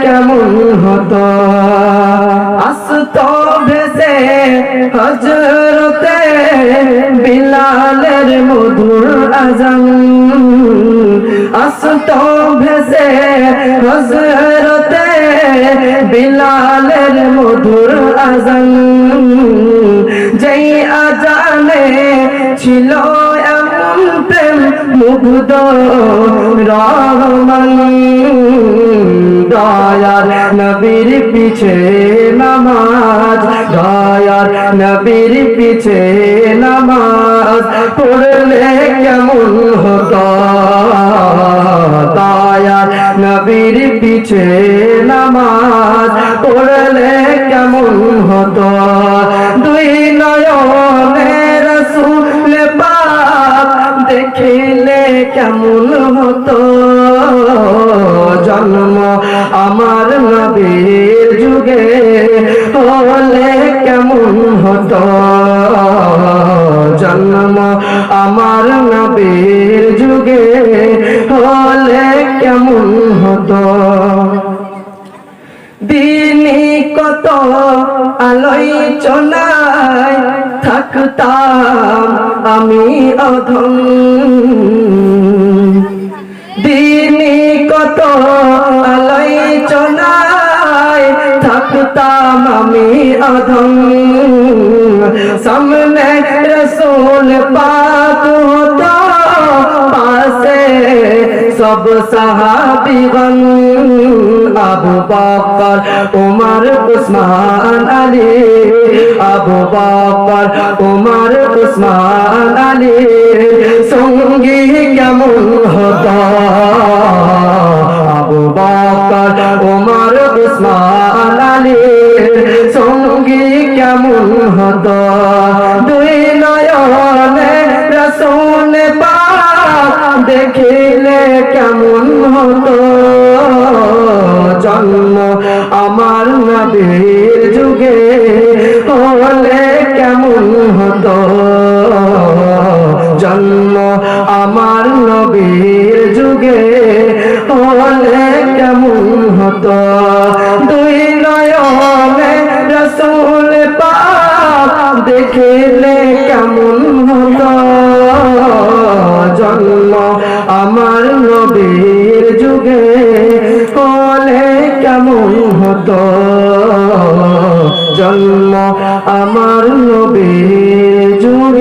কেমন হতো? আস্ত ভেসে হজরতে বিলালের মধুর আজান। আস্ত ভেসে হজরতে বিলালের মধুর আজান। যেই আজানে ছিল এমন প্রেম, মুগ্ধ, রহমান। দয়ার নবীর পিছে নামাজ, দয়ার নবীর পিছে নামাজ পড়লে কেমন হতো? দয়ার নবীর পিছে নামাজ পড়লে কেমন হতো? দুই নয়নে রসুল পাক দেখিলে কেমন হতো? জন্ম আমার নবীর যুগে হলে কেমন হতো? জন্ম আমার নবীর যুগে হলে কেমন হতো? দিনী কত আলোচনায় থাকতাম আমি অধম। দিনী কত থাকতাম আমি অধম সামনে রসুল পাক হতো পাশে সব সাহাবিগণ আবু বকর উমর উসমান আলী আবু বকর উমর উসমান আলী সঙ্গী কেমন হতো আবু বকর উমর উসমান আলী সঙ্গী কেমন হত? দুই নয়নে রসুন দেখিলে কেমন হতো? জন্ম আমার নবীর যুগে হলে কেমন হতো? দেখিলে কেমন হতো জন্ম আমার নবীর যুগে হলে কেমন হতো? জন্ম আমার নবীর যুগে